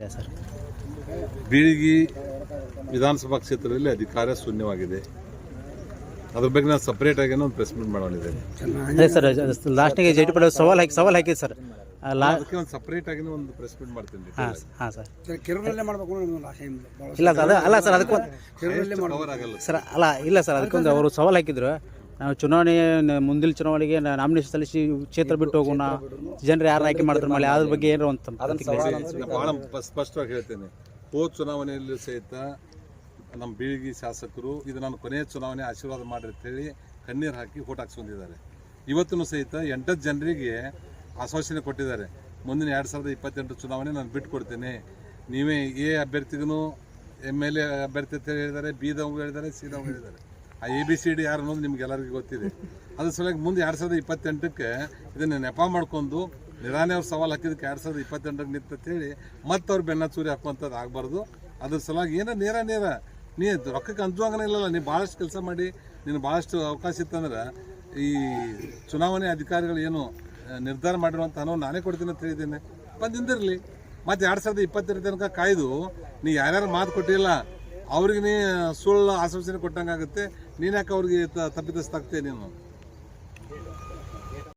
Sir Bilagi ವಿಧಾನಸಭಾ ಕ್ಷೇತ್ರದಲ್ಲಿ ಅಧಿಕಾರ ಶೂನ್ಯವಾಗಿದೆ. ಅದ್ರ ಬಗ್ಗೆ ನಾನು ಸಪ್ರೇಟ್ ಆಗಿ ಒಂದು ಪ್ರೆಸ್ ಮೀಟ್ ಮಾಡಿದ್ದೇನೆ ಅದೇ ಸರ್ ಲಾಸ್ಟಿಗೆ ಜೆ ಟಿ ಪಟೇಲ್ ಸವಾಲ್ ಹಾಕಿ ಸವಾಲ್ ಹಾಕಿದ್ದು ಸರ್ ಆ, ಲಾ ಅದಕ್ಕೆ ಒಂದು ಸಪ್ರೇಟ್ ಆಗಿ ಒಂದು ಪ್ರೆಸ್ ಮೀಟ್ ಮಾಡ್ತೀನಿ. ಹಾಂ ಹಾಂ ಸರ್ ಕಿರುನಲ್ಲೇ ಮಾಡಬೇಕು ಅನ್ನೋದು ಟೈಮ್ ಇಲ್ಲ ಸರ್ ಅದು ಅಲ್ಲ ಸರ್ ಅದಕ್ಕೊಂದು ಕವರ್ ಆಗಲ್ಲ ಸರ್ ಅಲ್ಲ ಇಲ್ಲ ಸರ್ ಅದಕ್ಕೊಂದು ಅವರು ಸವಾಲ್ ಹಾಕಿದ್ರು. ನಾವು ಚುನಾವಣೆ ಮುಂದಿನ ಚುನಾವಣೆಗೆ ನಾಮಿನೇಷನ್ ಸಲ್ಲಿಸಿ ಕ್ಷೇತ್ರ ಬಿಟ್ಟು ಹೋಗೋಣ. ಜನರು ಯಾರು ಆಯ್ಕೆ ಮಾಡಿದ್ರು ಮೇಲೆ ಅದ್ರ ಬಗ್ಗೆ ಏನೋ ಅಂತ ಭಾಳ ಸ್ಪಷ್ಟವಾಗಿ ಹೇಳ್ತೇನೆ. ಹೋದ ಚುನಾವಣೆಯಲ್ಲಿ ಸಹಿತ ನಮ್ಮ ಬೀಳಿಗಿ ಶಾಸಕರು ಇದು ನಾನು ಕೊನೆಯ ಚುನಾವಣೆ ಆಶೀರ್ವಾದ ಮಾಡಿರ್ತೇಳಿ ಅಂತೇಳಿ ಕಣ್ಣೀರು ಹಾಕಿ ಓಟ್ ಹಾಕ್ಸ್ಕೊಂಡಿದ್ದಾರೆ. ಇವತ್ತೂ ಸಹಿತ ಎಂಟತ್ತು ಜನರಿಗೆ ಆಶ್ವಾಸನೆ ಕೊಟ್ಟಿದ್ದಾರೆ. ಮುಂದಿನ ಎರಡು ಸಾವಿರದ ಇಪ್ಪತ್ತೆಂಟು ಚುನಾವಣೆ ನಾನು ಬಿಟ್ಟು ಕೊಡ್ತೇನೆ. ನೀವೇ ಎ ಅಭ್ಯರ್ಥಿಗೂ ಎಂ ಎಲ್ ಎ ಅಭ್ಯರ್ಥಿ ಅಂತ ಹೇಳಿದ್ದಾರೆ ಬಿ ಹೇಳಿದ್ದಾರೆ ಸಿ ಹೇಳಿದ್ದಾರೆ. ಆ ಎ ಬಿ ಸಿ ಡಿ ಯಾರು ಅನ್ನೋದು ನಿಮ್ಗೆ ಎಲ್ಲರಿಗೂ ಗೊತ್ತಿದೆ. ಅದ್ರ ಸಲುವಾಗಿ ಮುಂದೆ ಎರಡು ಸಾವಿರದ ಇಪ್ಪತ್ತೆಂಟಕ್ಕೆ ಇದನ್ನು ನೆಪ ಮಾಡ್ಕೊಂಡು ನಿಧಾನೇ ಅವ್ರು ಸವಾಲು ಹಾಕಿದ್ದಕ್ಕೆ ಎರಡು ಸಾವಿರದ ಇಪ್ಪತ್ತೆಂಟಕ್ಕೆ ಹೇಳಿ ಮತ್ತೆ ಅವ್ರು ಬೆನ್ನ ಚೂರಿ ಹಾಕುವಂಥದ್ದು ಆಗಬಾರ್ದು. ಅದ್ರ ಸಲುವಾಗಿ ಏನೋ ನೇರ ನೇರ, ನೀ ರೊಕ್ಕಕ್ಕೆ ಅಂಜುವಾಗನೇ ಇಲ್ಲಲ್ಲ, ನೀ ಭಾಳಷ್ಟು ಕೆಲಸ ಮಾಡಿ, ನೀನು ಭಾಳಷ್ಟು ಅವಕಾಶ ಇತ್ತಂದ್ರೆ ಈ ಚುನಾವಣೆ ಅಧಿಕಾರಿಗಳು ಏನು ನಿರ್ಧಾರ ಮಾಡಿರುವಂಥ ಹಣವು ನಾನೇ ಕೊಡ್ತೀನಿ ಅಂತ ಹೇಳಿದ್ದೇನೆ. ಬಂದಿಂದಿರಲಿ ಮತ್ತೆ ಎರಡು ಸಾವಿರದ ಇಪ್ಪತ್ತೆರಡು ತನಕ ಕಾಯ್ದು ನೀ ಯಾರ್ಯಾರು ಮಾತು ಕೊಟ್ಟಿಲ್ಲ ಅವ್ರಿಗೆ ನೀ ಸುಳ್ಳು ಆಶ್ವಾಸನೆ ಕೊಟ್ಟಂಗಾಗುತ್ತೆ. ನೀನು ಯಾಕೆ ಅವ್ರಿಗೆ ತಪ್ಪಿತಸ್ಥಾಗ್ತೀಯ ನೀನು?